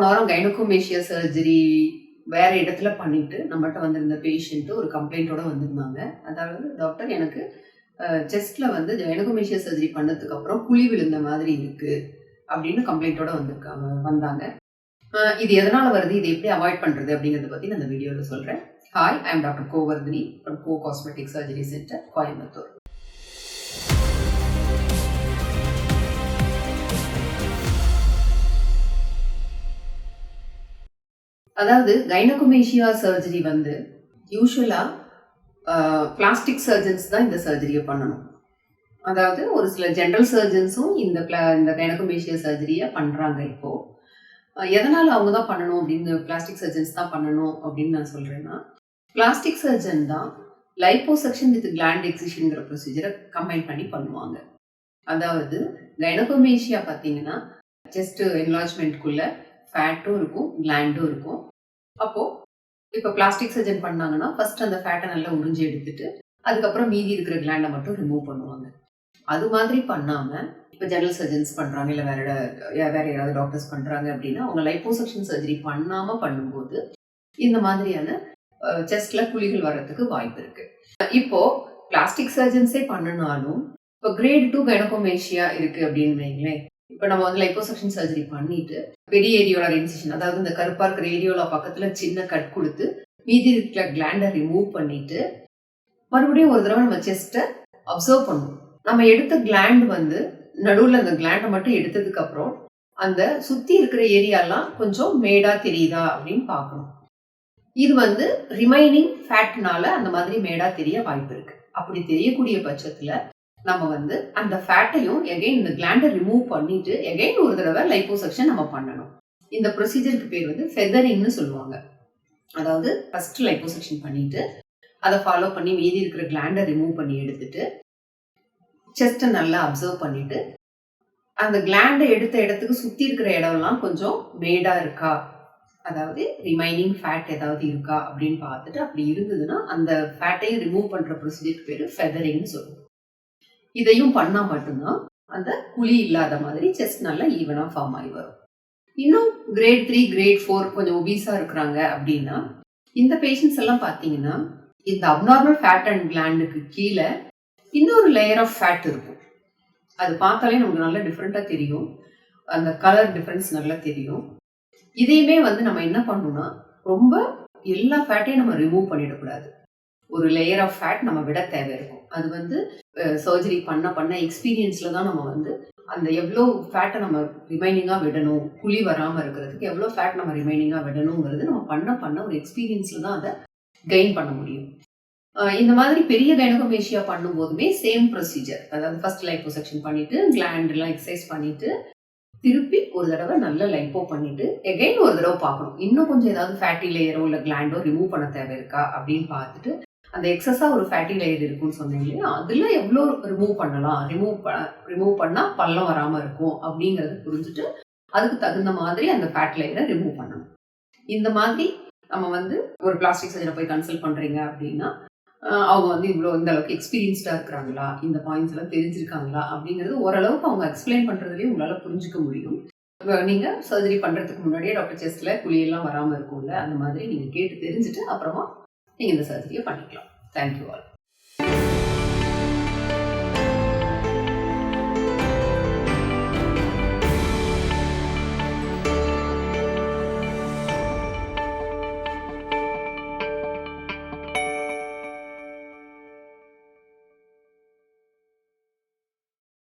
போன வாரம் gynaecomastia surgery வேற இடத்துல பண்ணிட்டு நம்மகிட்ட வந்திருந்த பேஷண்ட்டு ஒரு கம்ப்ளைண்ட்டோட வந்திருந்தாங்க. அதாவது டாக்டர் எனக்கு செஸ்ட்ல வந்து கைனகோமேஷியா சர்ஜரி பண்ணதுக்கு அப்புறம் குழி விழுந்த மாதிரி இருக்கு அப்படின்னு கம்ப்ளைண்ட்டோட வந்திருக்காங்க வந்தாங்க. இது எதனால வருது? இதை எப்படி அவாய்ட் பண்றது அப்படிங்கறத பத்தி நான் இந்த வீடியோல சொல்றேன். Hi I am doctor Govardhini from Go cosmetic surgery centre Coimbatore அதாவது கைனகோமேஷியா சர்ஜரி வந்து யூஸ்வலாக பிளாஸ்டிக் சர்ஜன்ஸ் தான் இந்த சர்ஜரியை பண்ணணும். அதாவது ஒரு சில ஜென்ரல் சர்ஜன்ஸும் இந்த pla- இந்த கைனகோமேஷியா சர்ஜரியை பண்ணுறாங்க இப்போது எதனால் அவங்க தான் பண்ணணும் அப்படின்னு பிளாஸ்டிக் சர்ஜன்ஸ் தான் பண்ணணும் அப்படின்னு நான் சொல்கிறேன்னா பிளாஸ்டிக் சர்ஜன் தான் லைப்போசெக்ஷன் வித் கிளாண்ட் எக்ஸிஷன்ங்கிற ப்ரொசீஜரை கம்பைன் பண்ணி பண்ணுவாங்க. அதாவது கைனகோமேஷியா பார்த்தீங்கன்னா ஜஸ்ட் என்லாஜ்மெண்ட்குள்ளே ஃபேட்டும் இருக்கும் கிளாண்டும் இருக்கும். அப்போது இப்போ பிளாஸ்டிக் சர்ஜன் பண்ணாங்கன்னா ஃபர்ஸ்ட் அந்த ஃபேட்டை நல்லா உறிஞ்சி எடுத்துட்டு அதுக்கப்புறம் மீதி இருக்கிற கிளாண்டை மட்டும் ரிமூவ் பண்ணுவாங்க. அது மாதிரி பண்ணாம இப்போ ஜெனரல் சர்ஜன்ஸ் பண்றாங்க இல்லை வேற இட- வேற யாராவது டாக்டர்ஸ் பண்றாங்க அப்படின்னா அவங்க லைப்போசெக்ஷன் சர்ஜரி பண்ணாம பண்ணும்போது இந்த மாதிரியான செஸ்ட்ல குழிகள் வர்றதுக்கு வாய்ப்பு இருக்கு. இப்போ பிளாஸ்டிக் சர்ஜன்ஸே பண்ணினாலும் இப்போ கிரேட் டூ கைனகோமேஷியா இருக்கு அப்படின்னு வைங்களேன் இப்போ நம்ம வந்து லைப்போசெக்ஷன் சர்ஜரி பண்ணிட்டு பெரிய ஏரியோலர் இன்சிஷன் அதாவது இந்த கருப்பா இருக்கிற ஏரியோல பக்கத்துல சின்ன கட் கொடுத்து மீதி இருக்கிற கிளாண்டை ரிமூவ் பண்ணிட்டு மறுபடியும் ஒரு தடவை நம்ம செஸ்ட்டை அப்சர்வ் பண்ணுவோம் நம்ம எடுத்த கிளாண்ட் வந்து நடுவில் அந்த கிளாண்டை மட்டும் எடுத்ததுக்கு அப்புறம் அந்த சுத்தி இருக்கிற ஏரியாலாம் கொஞ்சம் மேடா தெரியுதா அப்படின்னு பார்க்கணும். இது வந்து ரிமைனிங் ஃபேட்னால அந்த மாதிரி மேடா தெரிய வாய்ப்பு இருக்கு. அப்படி தெரியக்கூடிய பட்சத்துல நம்ம வந்து அந்த ஃபேட்டையும் எகைன் இந்த கிளாண்டை ரிமூவ் பண்ணிட்டு எகைன் ஒரு தடவை லைப்போசக்ஷன் நம்ம பண்ணணும். இந்த ப்ரொசீஜருக்கு பேர் வந்து ஃபெதரிங்னு சொல்லுவாங்க. அதாவது ஃபர்ஸ்ட் லைப்போசக்ஷன் பண்ணிட்டு அதை ஃபாலோ பண்ணி மீதி இருக்கிற கிளாண்டை ரிமூவ் பண்ணி எடுத்துட்டு செஸ்ட்டை நல்லா அப்சர்வ் பண்ணிட்டு அந்த கிளாண்டை எடுத்த இடத்துக்கு சுற்றி இருக்கிற இடம்லாம் கொஞ்சம் மேடாக இருக்கா? அதாவது ரிமைனிங் ஃபேட் ஏதாவது இருக்கா? அப்படின்னு பார்த்துட்டு அப்படி இருந்ததுன்னா அந்த ஃபேட்டையும் ரிமூவ் பண்ணுற ப்ரொசீஜருக்கு பேர் ஃபெதரிங்னு சொல்லுவோம். இதையும் பண்ணா மட்டும்தான் அந்த குழி இல்லாத மாதிரி செஸ்ட் நல்லா ஈவனாக ஃபார்ம் ஆகி வரும். இன்னும் கிரேட் த்ரீ கிரேட் ஃபோர் கொஞ்சம் ஒபீஸாக இருக்கிறாங்க அப்படின்னா இந்த பேஷண்ட்ஸ் எல்லாம் பார்த்தீங்கன்னா இந்த அப்நார்மல் ஃபேட் அண்ட் கிளாண்டுக்கு கீழே இன்னொரு லேயர் ஆஃப் ஃபேட் இருக்கும். அது பார்த்தாலே நமக்கு நல்லா டிஃப்ரெண்ட்டாக தெரியும். அந்த கலர் டிஃப்ரென்ஸ் நல்லா தெரியும். இதையுமே வந்து நம்ம என்ன பண்ணணும்னா ரொம்ப எல்லா ஃபேட்டையும் நம்ம ரிமூவ் பண்ணிடக்கூடாது. ஒரு லேயர் ஆஃப் ஃபேட் நம்ம விட தேவை இருக்கும் அது வந்து சர்ஜரி பண்ண பண்ண எக்ஸ்பீரியன்ஸில் தான் நம்ம வந்து அந்த எவ்வளோ ஃபேட்டை நம்ம ரிமைனிங்காக விடணும் குழி வராமல் இருக்கிறதுக்கு எவ்வளோ ஃபேட் நம்ம ரிமைனிங்காக விடணுங்கிறது நம்ம பண்ண பண்ண ஒரு எக்ஸ்பீரியன்ஸில் தான் அதை கெயின் பண்ண முடியும். இந்த மாதிரி பெரிய கைனகோமேஷியா பண்ணும்போதுமே சேம் ப்ரொசீஜர் அதாவது ஃபர்ஸ்ட் லைப்போசெக்ஷன் பண்ணிட்டு கிளாண்ட்லாம் எக்ஸசைஸ் பண்ணிட்டு திருப்பி ஒரு தடவை நல்ல லைப்போ பண்ணிட்டு எகைன் ஒரு தடவை பார்க்கணும். இன்னும் கொஞ்சம் ஏதாவது ஃபேட்டி லேயரோ இல்லை கிளாண்டோ ரிமூவ் பண்ண தேவை இருக்கா அப்படின்னு பார்த்துட்டு அந்த எக்ஸஸாக ஒரு ஃபேட்டி லேயர் இருக்குன்னு சொன்னீங்க இல்லையா? அதில் எவ்வளோ ரிமூவ் பண்ணலாம்? ரிமூவ் ரிமூவ் பண்ணால் பள்ளம் வராமல் இருக்கும் அப்படிங்கிறது புரிஞ்சுட்டு அதுக்கு தகுந்த மாதிரி அந்த ஃபேட் லேயரை ரிமூவ் பண்ணணும். இந்த மாதிரி நம்ம வந்து ஒரு பிளாஸ்டிக் சர்ஜனை போய் கன்சல்ட் பண்ணுறீங்க அப்படின்னா அவங்க வந்து இவ்வளோ இந்த அளவுக்கு எக்ஸ்பீரியன்ஸ்டாக இருக்கிறாங்களா? இந்த பாயிண்ட்ஸ் எல்லாம் தெரிஞ்சிருக்காங்களா? அப்படிங்கிறது ஓரளவுக்கு அவங்க எக்ஸ்பிளைன் பண்ணுறதுலேயும் உங்களால் புரிஞ்சுக்க முடியும். இப்போ நீங்கள் சர்ஜரி பண்ணுறதுக்கு முன்னாடியே டாக்டர் செஸ்ட்டில் குழியெல்லாம் வராமல் இருக்கும்ல அந்த மாதிரி நீங்கள் கேட்டு தெரிஞ்சுட்டு அப்புறமா நீங்கள் இந்த சர்ஜரியை பண்ணிக்கலாம். Thank you all